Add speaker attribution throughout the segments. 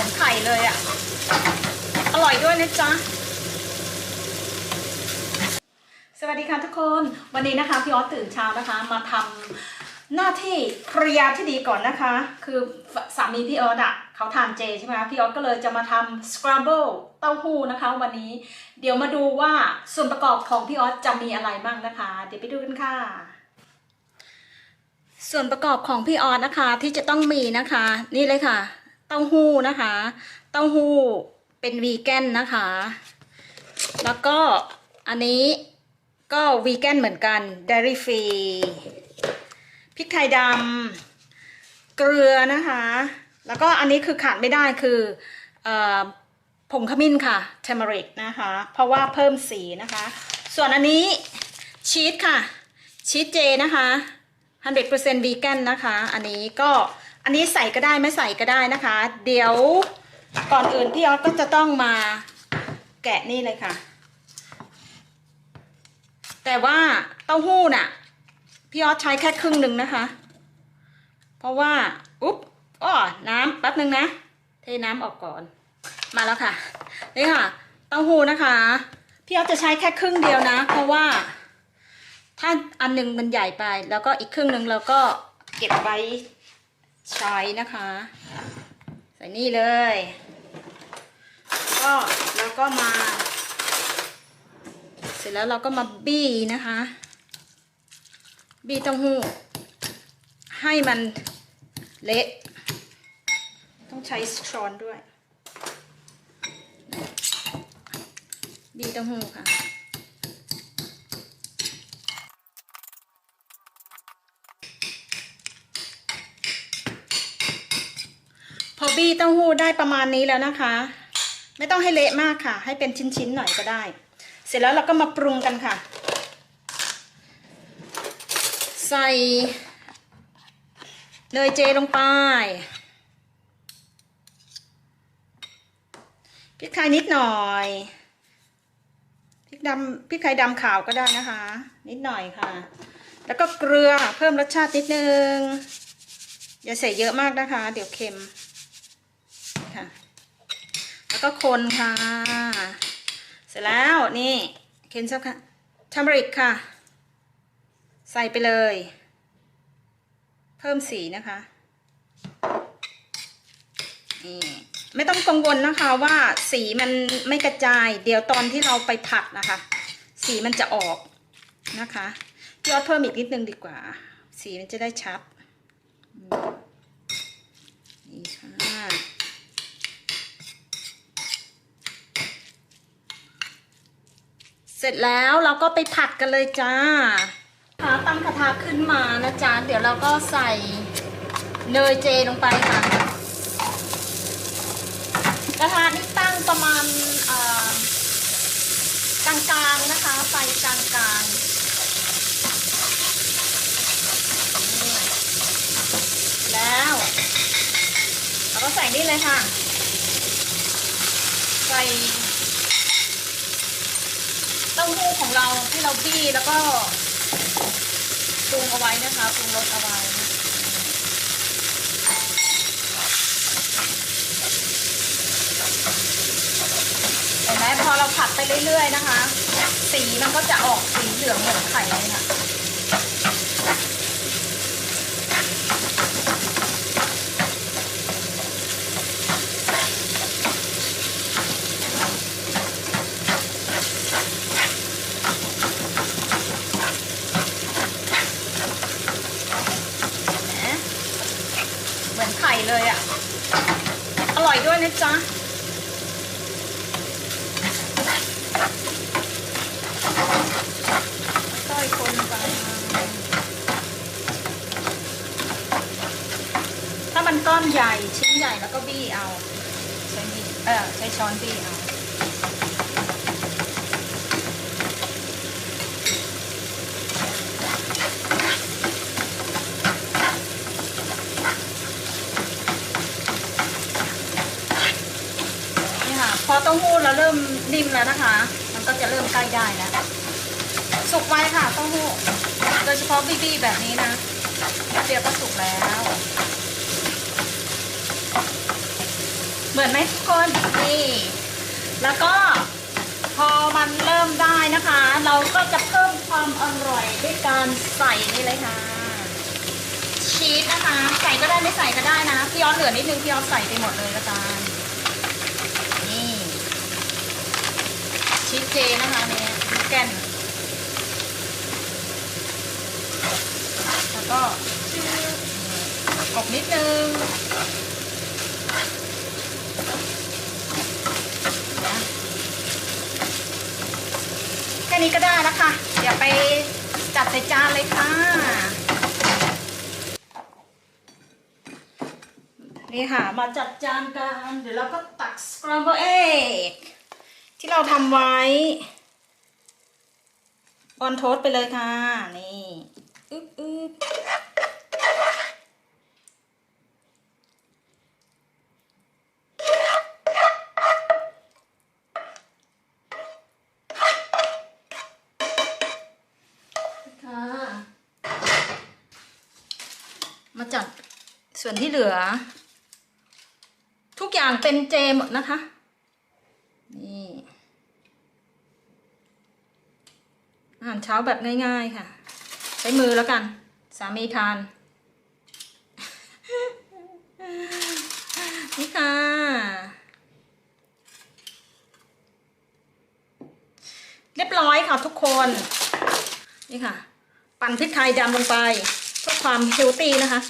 Speaker 1: มือนไข่เลยอะ่ะ อร่อยด้วยนะจ๊ะ สวัสดีค่ะทุกคน วันนี้นะคะพี่ออสตื่นเช้านะคะ มาทำหน้าที่ภรรยาที่ดีก่อนนะคะ คือสามีพี่ออสอะเขาทานเจใช่ไหมคะพี่ออสก็เลยจะมาทำ scramble เต้าหู้นะคะ วันนี้ เดี๋ยวมาดูว่าส่วนประกอบของพี่ออสจะมีอะไรบ้างนะคะ เดี๋ยวไปดูกันค่ะส่วนประกอบของพี่ออสนะคะที่จะต้องมีนะคะ นี่เลยค่ะ เต้าหู้นะคะ เต้าหู้เป็นวีแกนนะคะ แล้วก็อันนี้ก็วีแกนเหมือนกันเดรี่ฟรีพริกไทยดำเกลือนะคะ แล้วก็อันนี้คือขาดไม่ได้คืออผงขมิ้นค่ะเทมเริกนะคะ เพราะว่าเพิ่มสีนะคะ ส่วนอันนี้ชีสค่ะชีสเจนะคะ 100% vegan นะคะ อันนี้ก็ อันนี้ใส่ก็ได้ไม่ใส่ก็ได้นะคะ เดี๋ยวก่อนอื่นพี่ออสก็จะต้องมาแกะนี่เลยค่ะ แต่ว่าเต้าหู้น่ะ พี่ออสใช้แค่ครึ่งหนึ่งนะคะ เพราะว่าอุ๊บอ้อน้ำแป๊บหนึ่งนะ เทน้ำออกก่อน มาแล้วค่ะ นี่ค่ะ เต้าหู้นะคะ พี่ออสจะใช้แค่ครึ่งเดียวนะ เพราะว่า ถ้าอันหนึงมันใหญ่ไป แล้วก็อีกครึ่งหนึ่งเราก็เก็บไว้ ใช้นะคะ ใส่นี่เลย ก็แล้วก็มา เสร็จแล้วเราก็มาบี้นะคะ บี้เต้าหู้ให้มันเละ ต้องใช้ช้อนด้วย บี้เต้าหู้ค่ะ พอบี้เต้าหู้ได้ประมาณนี้แล้วนะคะ ไม่ต้องให้เละมากค่ะ ให้เป็นชิ้นๆหน่อยก็ได้ เสร็จแล้วเราก็มาปรุงกันค่ะ ใส่เนยเจลงไปพริกไทยนิดหน่อยพริกดำพริกไทยดำขาวก็ได้นะคะ นิดหน่อยค่ะ แล้วก็เกลือเพิ่มรสชาตินิดนึงอย่าใส่เยอะมากนะคะ เดี๋ยวเค็ม แล้วก็คนค่ะ เสร็จแล้วนี่เคนซับค่ะทัมริกค่ะ ใส่ไปเลย เพิ่มสีนะคะนี่ไม่ต้องกังวลนะคะว่าสีมันไม่กระจาย เดี๋ยวตอนที่เราไปผัดนะคะ สีมันจะออกนะคะยอดเพิ่มอีกนิดนึงดีกว่า สีมันจะได้ชัดนี่ค่ะ เสร็จแล้วเราก็ไปผัดกันเลยจ้าค่ะตั้งกระทะขึ้นมานะจ๊ะเดี๋ยวเราก็ใส่เนยเจลงไปค่ะ กระทะนี่ตั้งประมาณกลางๆนะคะไฟกลางๆแล้วเราก็ใส่นี่เลยค่ะ ใส่ ต้าหู้ของเราที่เราบี้แล้วก็ปรุงเอาไว้นะคะปรุงรสเอาไว้เห็นไหมพอเราผัดไปเรื่อยๆนะคะ สีมันก็จะออกสีเหลืองเหมือนไข่เลยค่ะเห็นไหม เหมือนไข่เลยอะ่ะ อร่อยด้วยนะจ๊ะต้อยคนไปถ้ามันก้อนใหญ่ชิ้นใหญ่แล้วก็บี้เอา ใช้เออใช้ช้อนบี้เอา นี่ค่ะ พอเต้าหู้เราเริ่มนิ่มแล้วนะคะ มันก็จะเริ่มใกล้ได้แล้วสุกไว้ค่ะเต้าหู้โดยเฉพาะบีบีแบบนี้นะเดียวก็สุกแล้ว เหมือนไหมทุกคนนี่แล้วก็พอมันเริ่มได้นะคะ เราก็จะเพิ่มความอร่อยด้วยการใส่นี่เลยค่ะ ชีสนะคะ ใส่ก็ได้ไม่ใส่ก็ได้นะพี่ย้อนเหลือนิดนึงพี่ย้อนใส่ไปหมดเลยละกัน ชีสเจนะคะเนี่ยแกนแล้วก็กบนิดนึงนะแค่นี้ก็ได้แล้วค่ะเดี๋ยวไปจัดใส่จานเลยค่ะ นี่ค่ะ มาจัดจานกัน เดี๋ยวเราก็ตัก scramble egg ที่เราทำไว้ บอนโทสต์ไปเลยค่ะ นี่อึ๊บอึ๊บค่ะมาจัดส่วนที่เหลือ ทุกอย่างเป็นเจหมดนะคะ นี่ อาหารเช้าแบบง่ายๆค่ะ ใช้มือแล้วกัน สามีทาน นี่ค่ะ เรียบร้อยค่ะทุกคน นี่ค่ะ ปั่นพริกไทยดำลงไปเพื่อความเฮลตี้นะคะ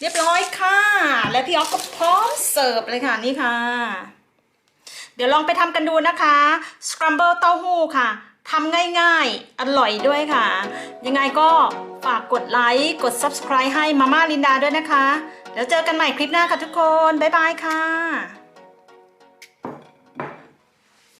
Speaker 1: เรียบร้อยค่ะ และพี่ออฟก็พร้อมเสิร์ฟเลยค่ะ นี่ค่ะ เดี๋ยวลองไปทำกันดูนะคะสครัมเบิลเต้าหู้ค่ะทำง่ายๆ อร่อยด้วยค่ะ ยังไงก็ฝากกดไลค์ กด subscribe ให้มาม่าลินดาด้วยนะคะ แล้วเจอกันใหม่คลิปหน้าค่ะทุกคน บ๊ายบายค่ะ